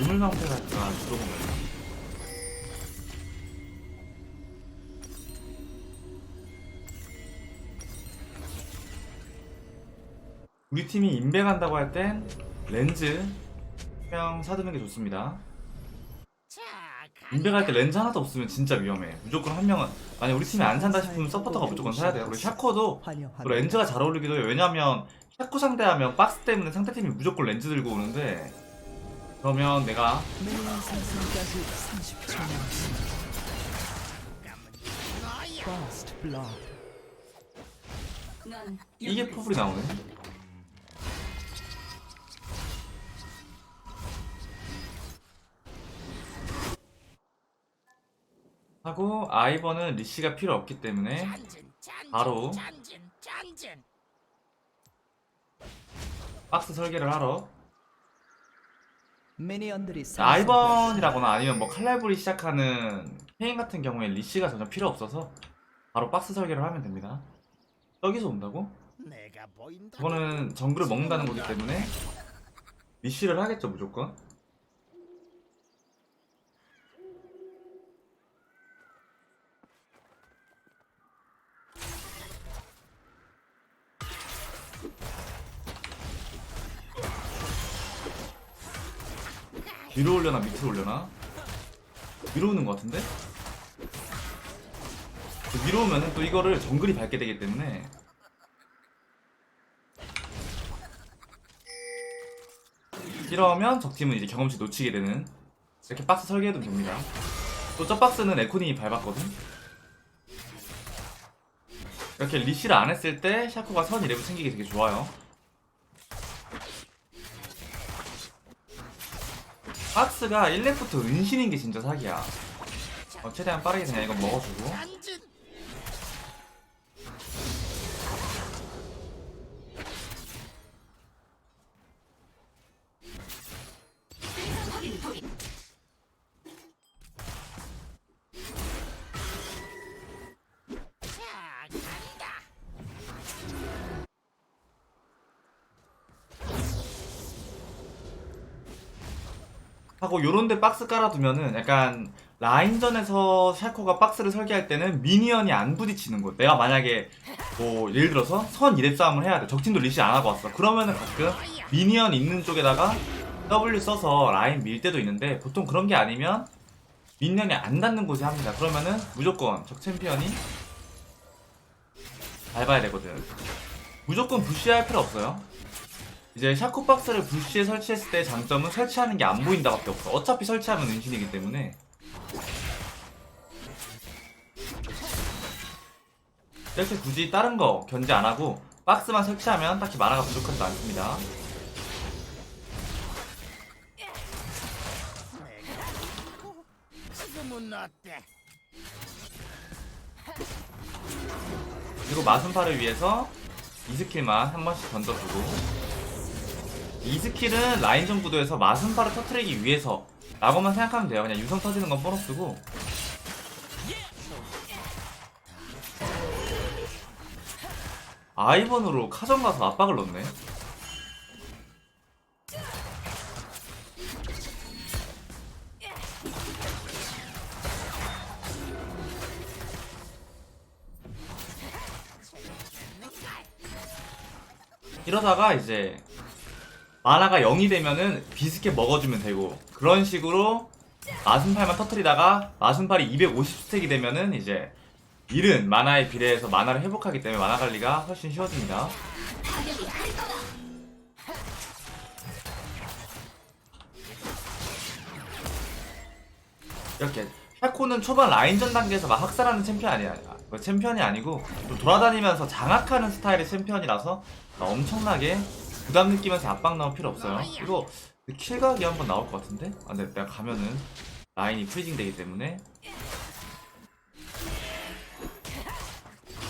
우물망패 갈까 들어보면 우리 팀이 인베 간다고 할 땐 렌즈 명 사두는 게 좋습니다. 갈때 렌즈 하나도 없으면 진짜 위험해. 무조건 한 명은 만약 우리 팀이 안 산다 싶으면 서포터가 무조건 사야 돼요. 그리고 샤코도 또 렌즈가 잘 어울리기도 해요. 왜냐면 샤코 상대하면 박스 때문에 상대팀이 무조건 렌즈 들고 오는데 그러면 내가 메인 생성까지 30초 남았습니다. First blood. 이게 퍼블이 나오네. 하고 아이버는 리시가 필요 없기 때문에 바로 박스 설계를 하러 미니언들이 아이번이라거나 아니면 뭐 칼날불이 시작하는 페인 같은 경우에 리시가 전혀 필요 없어서 바로 박스 설계를 하면 됩니다. 여기서 온다고? 내가 보인다. 이거는 정글을 먹는다는 거기 때문에 리시를 하겠죠 무조건. 위로 올려나 밑으로 올려나? 위로 오는 것 같은데? 위로 오면은 또 이거를 정글이 밟게 되기 때문에 이러면 적팀은 이제 경험치 놓치게 되는 이렇게 박스 설계해도 됩니다. 또 저 박스는 에코님이 밟았거든. 이렇게 리시를 안 했을 때 샤코가 선 이레브 챙기기 되게 좋아요. 박스가 1렙부터 은신인 게 진짜 사기야. 어, 최대한 빠르게 그냥 이거 먹어주고. 하고 요런데 박스 깔아두면은 약간 라인전에서 샤코가 박스를 설계할 때는 미니언이 안 부딪히는 거야. 내가 만약에 뭐 예를 들어서 선 2렙 싸움을 해야 돼. 적팀도 리시 안 하고 왔어. 그러면은 가끔 미니언 있는 쪽에다가 W 써서 라인 밀 때도 있는데 보통 그런 게 아니면 미니언이 안 닿는 곳에 합니다. 그러면은 무조건 적 챔피언이 밟아야 되거든. 무조건 부시할 필요 없어요. 이제 샤코 박스를 부시에 설치했을 때 장점은 설치하는 게 안 보인다 밖에 없어. 어차피 설치하면 은신이기 때문에. 이렇게 굳이 다른 거 견제 안 하고 박스만 설치하면 딱히 만화가 부족하지도 않습니다. 그리고 마순파를 위해서 이 스킬만 한 번씩 던져주고 이 스킬은 라인전 구도에서 마순파를 터트리기 위해서 라고만 생각하면 돼요. 그냥 유성 터지는 건 보너스고 아이번으로 카정 가서 압박을 넣네. 이러다가 이제 만화가 0이 되면은 비스켓 먹어주면 되고 그런 식으로 마순팔만 터트리다가 마순팔이 250 스택이 되면은 이제 일은 만화에 비례해서 만화를 회복하기 때문에 만화 관리가 훨씬 쉬워집니다. 이렇게 샤코는 초반 라인전 단계에서 막 학살하는 챔피언 아니야. 뭐 챔피언이 아니고 좀 돌아다니면서 장악하는 스타일의 챔피언이라서 엄청나게 부담 느끼면서 압박 나올 필요 없어요. 이거 킬각이 한번 나올 것 같은데? 아, 근데 내가 가면은 라인이 프리징 되기 때문에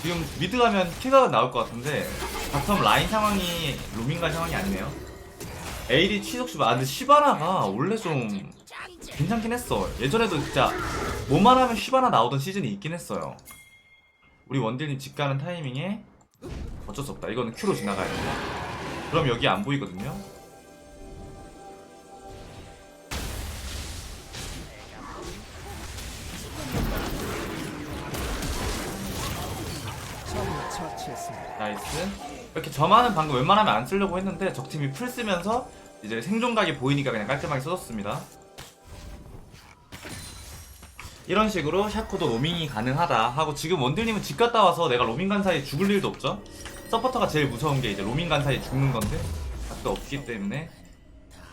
지금 미드 가면 킬각은 나올 것 같은데 바텀 라인 상황이 로밍갈 상황이 아니네요. AD 취속 시바 아 근데 시바나가 원래 좀. 괜찮긴 했어. 예전에도 진짜 뭐만 하면 쉬바나 나오던 시즌이 있긴 했어요. 우리 원딜님 집 가는 타이밍에 어쩔 수 없다. 이거는 큐로 지나가야 돼. 그럼 여기 안 보이거든요. 나이스. 이렇게 저만은 방금 웬만하면 안 쓰려고 했는데 적팀이 풀 쓰면서 이제 생존각이 보이니까 그냥 깔끔하게 써줬습니다. 이런 식으로 샤코도 로밍이 가능하다 하고 지금 원딜님은 집 갔다 와서 내가 로밍 간 사이에 죽을 일도 없죠? 서포터가 제일 무서운 게 이제 로밍 간 사이에 죽는 건데 또 없기 때문에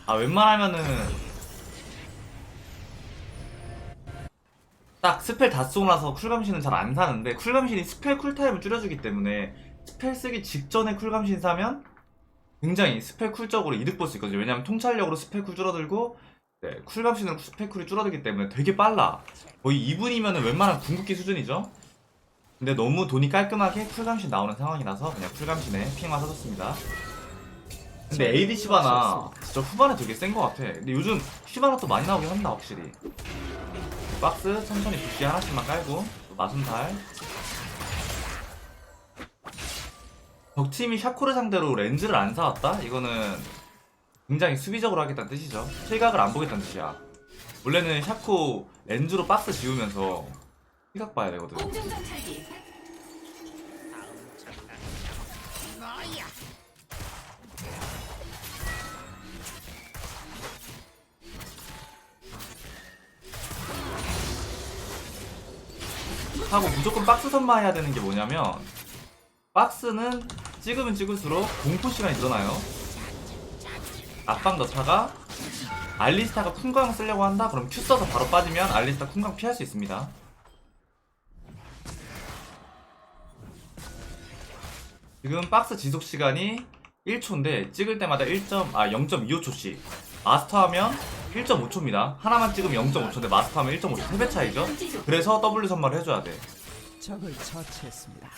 아 웬만하면은 딱 스펠 다 쏘고 나서 쿨감신은 잘 안 사는데 쿨감신이 스펠 쿨타임을 줄여주기 때문에 스펠 쓰기 직전에 쿨감신 사면 굉장히 스펠 쿨적으로 이득 볼 수 있거든요. 왜냐면 통찰력으로 스펠 쿨 줄어들고 네, 쿨감신으로 스펠 쿨이 줄어들기 때문에 되게 빨라. 거의 2분이면 웬만한 궁극기 수준이죠. 근데 너무 돈이 깔끔하게 쿨감신 나오는 상황이라서 그냥 쿨감신에 핑만 사줬습니다. 근데 AD 시바나 진짜 후반에 되게 센 것 같아. 근데 요즘 시바나 또 많이 나오긴 한다 확실히. 박스 천천히 붓기 하나씩만 깔고 또 마순탈 적팀이 샤코를 상대로 렌즈를 안 사왔다? 이거는 굉장히 수비적으로 하겠다는 뜻이죠 실각을 안 보겠다는 뜻이야 원래는 샤코 렌즈로 박스 지우면서 실각 봐야 되거든 공중 정찰기 너야. 하고 무조건 박스 선마해야 되는 게 뭐냐면 박스는 찍으면 찍을수록 공포 시간이 늘어나요 압박 넣다가 알리스타가 쿵강 쓰려고 한다? 그럼 Q 써서 바로 빠지면 알리스타 쿵강 피할 수 있습니다 지금 박스 지속 시간이 1초인데 찍을 때마다 1. 아 0.25초씩 마스터하면 1.5초입니다. 하나만 찍으면 0.5초인데 마스터하면 1.5초. 3배 차이죠? 그래서 W 선마를 해줘야 돼. 적을 처치했습니다.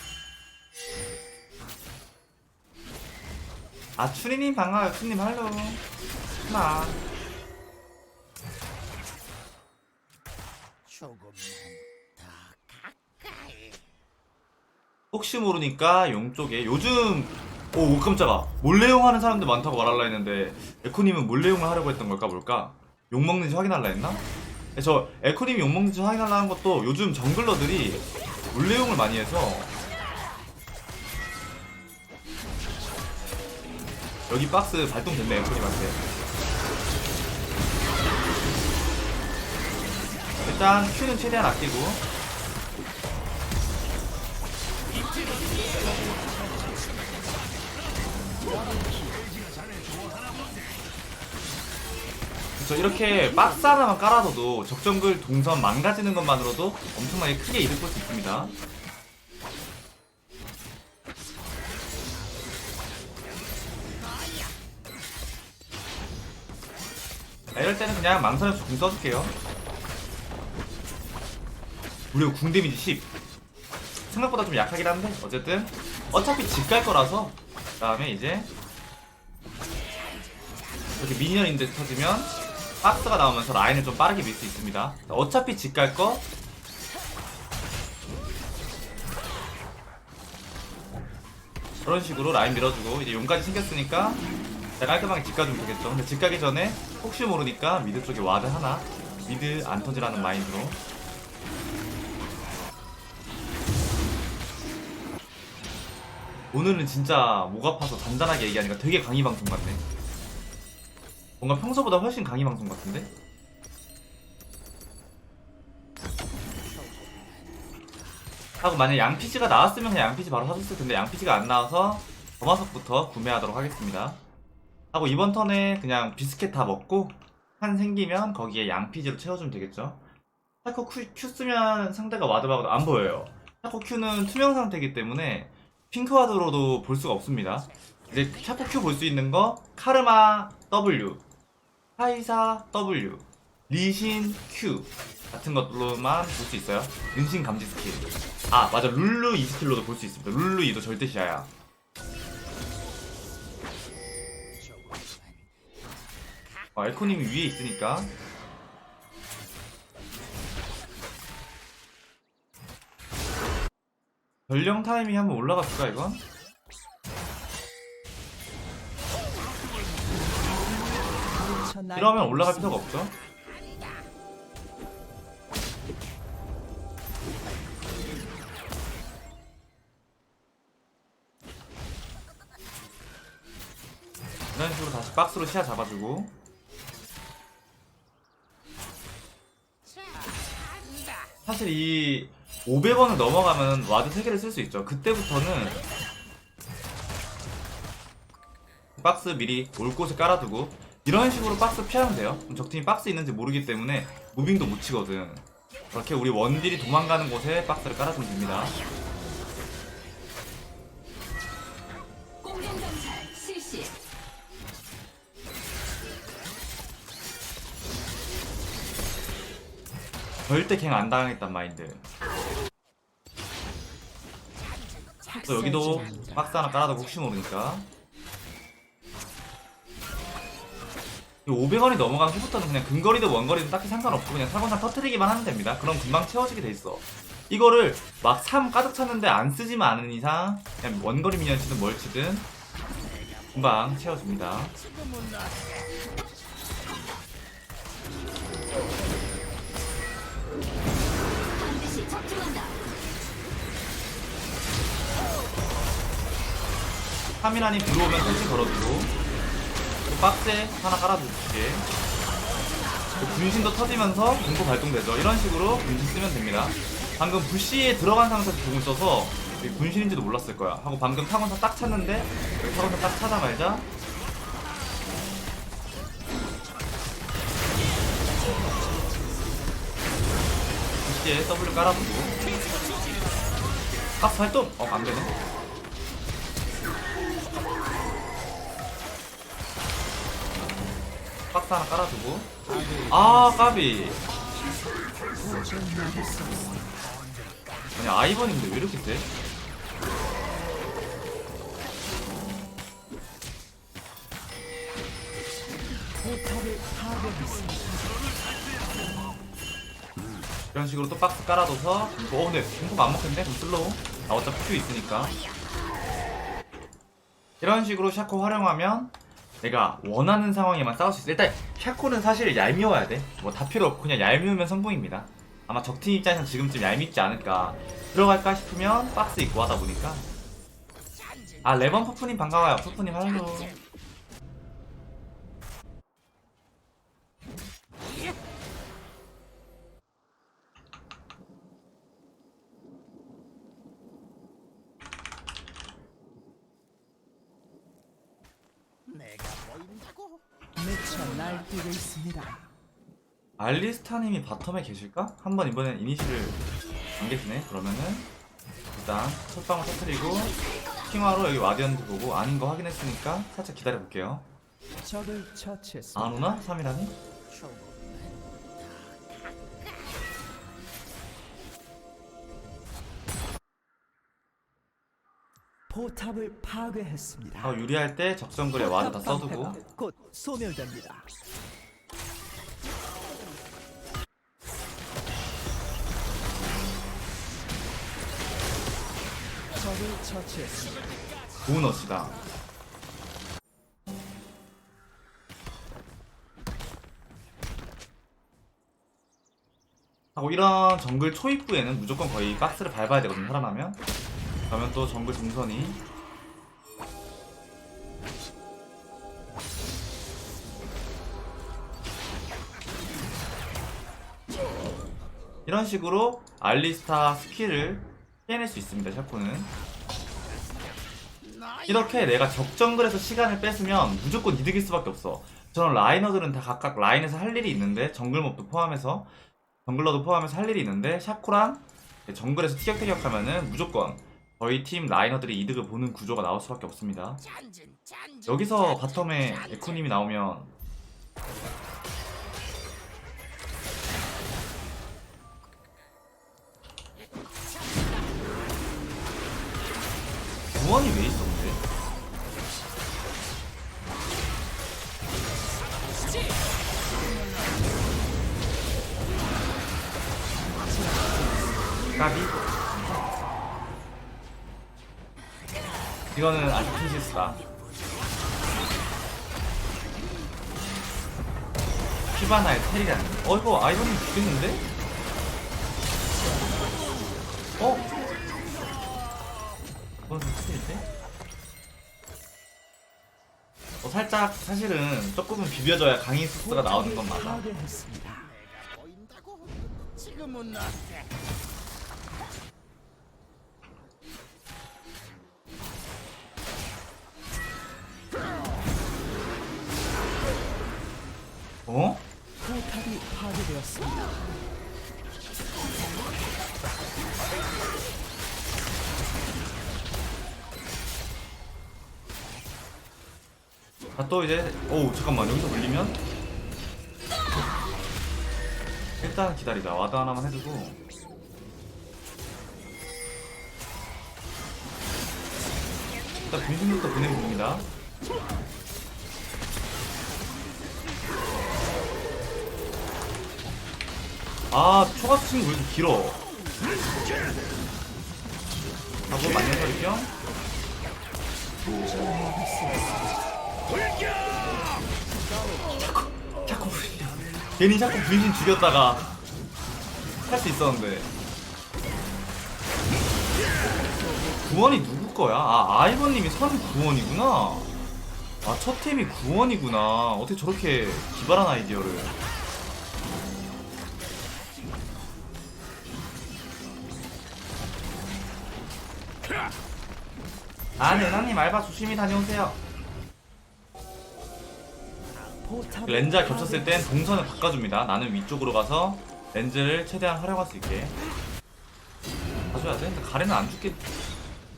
아 추리님 반가워요. 추리님 할로. 하나. 조금만 더 가까이. 혹시 모르니까 용 쪽에 요즘 오 깜짝아. 몰래용 하는 사람들 많다고 말할라 했는데 에코님은 몰래용을 하려고 했던 걸까 뭘까? 욕 먹는지 확인할라 했나? 네, 저 에코님이 욕 먹는지 확인하려 는 것도 요즘 정글러들이 몰래용을 많이 해서 여기 박스 발동됐네 에코님한테. 일단 큐는 최대한 아끼고 그래서 이렇게 박스 하나만 깔아둬도 적정글 동선 망가지는 것만으로도 엄청나게 크게 이득 볼 수 있습니다. 자, 이럴 때는 그냥 망설여서 궁 써줄게요. 무려 궁 데미지 10. 생각보다 좀 약하긴 한데 어쨌든 어차피 집 갈 거라서 그 다음에 이제 이렇게 미니언 인데 터지면 박스가 나오면서 라인을 좀 빠르게 밀 수 있습니다. 어차피 집 갈 거. 그런 식으로 라인 밀어주고 이제 용까지 생겼으니까 자, 깔끔하게 집 가주면 되겠죠. 근데 집 가기 전에 혹시 모르니까 미드 쪽에 와드 하나 미드 안 터지라는 마인드로 오늘은 진짜 목 아파서 잔잔하게 얘기하니까 되게 강의 방송 같네. 뭔가 평소보다 훨씬 강의 방송 같은데? 하고 만약 양피지가 나왔으면 그냥 양피지 바로 사줬을 텐데 양피지가 안 나와서 범화석부터 구매하도록 하겠습니다. 하고 이번 턴에 그냥 비스켓 다 먹고 한 생기면 거기에 양피지로 채워주면 되겠죠. 샤코 Q, Q 쓰면 상대가 와드박도 안 보여요. 샤코 Q는 투명 상태이기 때문에 핑크 와드로도 볼 수가 없습니다. 이제 샤코 Q 볼 수 있는 거 카르마 W, 카이사 W, 리신 Q 같은 것들로만 볼 수 있어요. 은신 감지 스킬. 아 맞아 룰루 2 스킬로도 볼 수 있습니다. 룰루 2도 절대 시야야. 어, 에코님이 위에 있으니까 전령 타이밍 한번 올라가 줄까 이건? 그러면 올라갈 필요가 없죠. 이런 식으로 다시 박스로 시야 잡아주고. 사실 이 500원을 넘어가면 와드 3개를 쓸 수 있죠. 그때부터는 박스 미리 올 곳에 깔아두고. 이런 식으로 박스 피하면 돼요. 적팀이 박스 있는지 모르기 때문에 무빙도 못 치거든. 그렇게 우리 원딜이 도망가는 곳에 박스를 깔아주면 됩니다. 절대 갱 안 당하겠단 마인드. 또 여기도 박스 하나 깔아두고 혹시 모르니까. 500원이 넘어간 후부터는 그냥 근거리든 원거리든 딱히 상관없고 그냥 사건상 터트리기만 하면 됩니다. 그럼 금방 채워지게 돼 있어. 이거를 막 3 가득 찼는데 안 쓰지만 않은 이상 그냥 원거리 미니언 치든 뭘 치든 금방 적중한다. 3이라니 들어오면 설치 걸어주고 또 박스에 하나 깔아줄게. 또 분신도 터지면서 공포 발동되죠. 이런 식으로 분신 쓰면 됩니다. 방금 부시에 들어간 상태에서 궁을 써서 분신인지도 몰랐을 거야. 하고 방금 타곤사 딱 찾는데 여기 타곤사 딱 찾아말자. 부시에 W 깔아두고. 박스 활동! 어 안되네 박스 하나 깔아두고. 아 까비. 아니 아이번인데 왜 이렇게 파괴했습니다. 이런 식으로 또 박스 깔아둬서 어 근데 공포가 안 먹겠네? 그럼 슬로우. 아 어차피 큐 있으니까. 이런 식으로 샤코 활용하면 내가 원하는 상황에만 싸울 수 있어. 일단 샤코는 사실 얄미워야 돼 뭐 다 필요 없고 그냥 얄미우면 성공입니다. 아마 적팀 입장에선 지금쯤 얄밉지 않을까. 들어갈까 싶으면 박스 있고 하다 보니까. 아 레번 푸푸님 반가워요. 푸푸님 할로 내가 보인다고. 미쳐 날뛰고 있습니다. 알리스타님이 바텀에 계실까? 한번 이번엔 이니시를 안 계시네. 그러면은 일단 첫 방울 터트리고 킹화로 여기 와디언드 보고 아닌 거 확인했으니까 살짝 기다려 볼게요. 적을 처치했습니다. 안 오나? 3이라니? 포탑을 파괴했습니다. 하고 유리할 때 적정글에 와드 다 포탑 써두고 방패가 곧 소멸됩니다. 적을 처치했습니다. 좋은 어시다. 하고 이런 정글 초입부에는 무조건 거의 박스를 밟아야 되거든요. 살아나면. 그러면 또 정글 동선이 이런 식으로 알리스타 스킬을 깨낼 수 있습니다. 샤코는. 이렇게 내가 적정글에서 시간을 뺏으면 무조건 이득일 수밖에 없어. 저는 라이너들은 다 각각 라인에서 할 일이 있는데 정글몹도 포함해서 정글러도 포함해서 할 일이 있는데 샤코랑 정글에서 티격태격하면은 무조건 저희 팀 라이너들이 이득을 보는 구조가 나올 수밖에 없습니다. 여기서 바텀에. 에코님이 나오면 무원이 왜 있었는데? 까비 이거는 아티피시스다 피바나의 테리라는 어 이거 아이번님 죽겠는데? 어? 이건 테리인데? 어 살짝 사실은 조금은 비벼줘야 강인수스가 나오는 건 맞아. 지금은 어때? 아 또 이제? 오 잠깐만 여기서 물리면? 일단 기다리자. 와드 하나만 해주고. 일단 분신부터 보내봅니다. 아 초과 스윙 왜 이렇게 길어? 하고 만년설이경 자꾸 분신 괜히 자꾸 분신 죽였다가 할 수 있었는데. 구원이 누구 거야? 아 아이버님이 선 구원이구나. 아첫 템이 구원이구나. 어떻게 저렇게 기발한 아이디어를. 아 네나님 알바 조심히 다녀오세요 렌즈가 겹쳤을 땐 동선을 바꿔줍니다. 나는 위쪽으로 가서 렌즈를 최대한 활용할 수 있게. 가져야 돼? 근데 가래는 안 죽게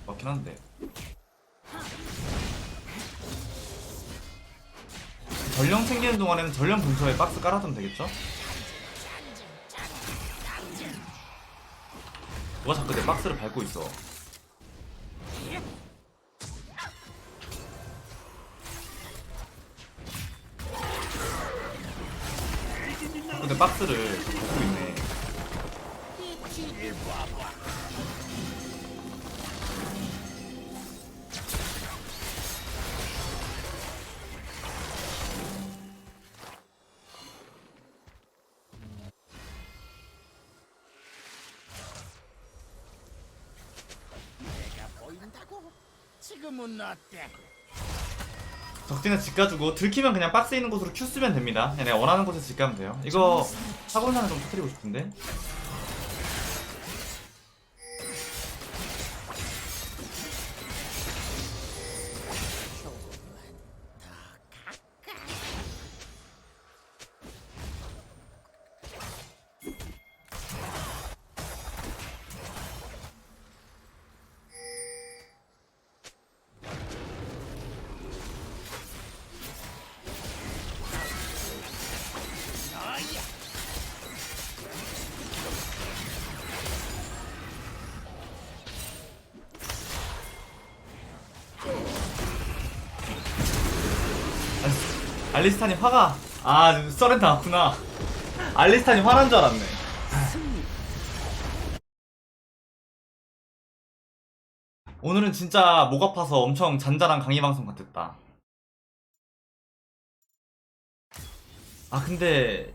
맞긴 한데. 전령 챙기는 동안에는 전령 근처에 박스 깔아두면 되겠죠? 누가 자꾸 내 박스를 밟고 있어. 내 박스를 밟고 있네. 지금은 어때? 적진은 집 가지고 들키면 그냥 박스 있는 곳으로 큐 쓰면 됩니다. 그냥 내가 원하는 곳에 집 가면 돼요. 이거 사골산을 좀 터뜨리고 싶은데. 알리스탄이 화가 아 서렌트 왔구나. 알리스탄이 화난 줄 알았네. 오늘은 진짜 목 아파서 엄청 잔잔한 강의 방송 같았다. 아 근데